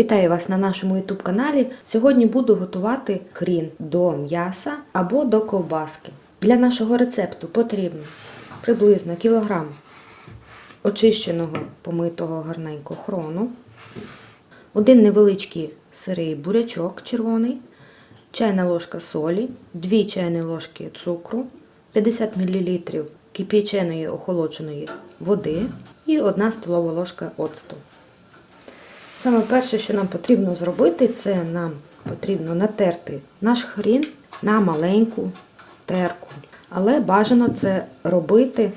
Вітаю вас на нашому YouTube каналі. Сьогодні буду готувати хрін до м'яса або до ковбаски. Для нашого рецепту потрібно приблизно кілограм очищеного помитого гарненько хрону, один невеличкий сирий бурячок червоний, чайна ложка солі, 2 чайні ложки цукру, 50 мл кип'яченої охолодженої води і 1 столова ложка оцту. Саме перше, що нам потрібно зробити, це нам потрібно натерти наш хрін на маленьку терку. Але бажано це робити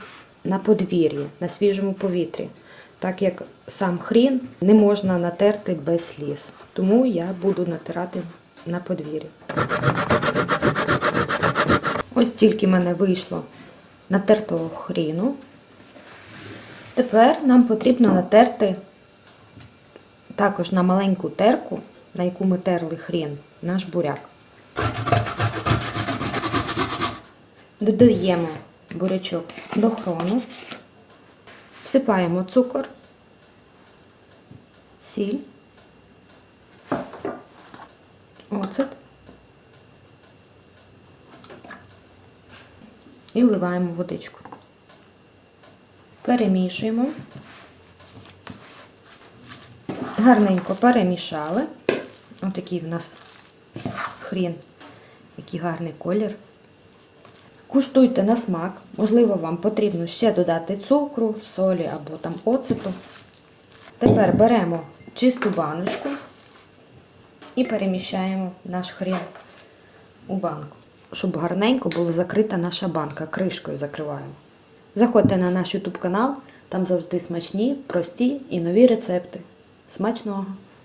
на подвір'ї, на свіжому повітрі, так як сам хрін не можна натерти без сліз. Тому я буду натирати на подвір'ї. Ось тільки в мене вийшло натертого хріну. Тепер нам потрібно натерти також на маленьку терку, на яку ми терли хрін, наш буряк. Додаємо бурячок до хрону, всипаємо цукор, сіль, оцет і вливаємо водичку. Перемішуємо. Гарненько перемішали. Отакий в нас хрін, який гарний колір. Куштуйте на смак. Можливо, вам потрібно ще додати цукру, солі або там оцету. Тепер беремо чисту баночку і переміщаємо наш хрін у банку, щоб гарненько була закрита наша банка. Кришкою закриваємо. Заходьте на наш YouTube канал, там завжди смачні, прості і нові рецепти. Смачного!